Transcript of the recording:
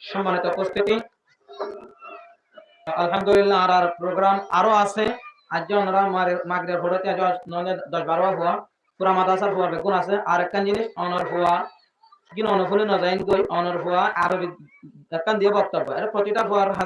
সম্মানিত উপস্থিতি। আলহামদুলিল্লাহ আর প্রোগ্রাম আরও আছে। আজ মাগরের ননে দশ বারো হওয়া। পুরা মাদাসার হওয়ার বেগুন আছে। আর একখান জিনিস, অনর হওয়া কিন্তু অনফুলে নজাইন গই অনর হওয়া আরবি একখান দিয়ে বক্তব্য। এটা প্রতিটা হওয়ার আছে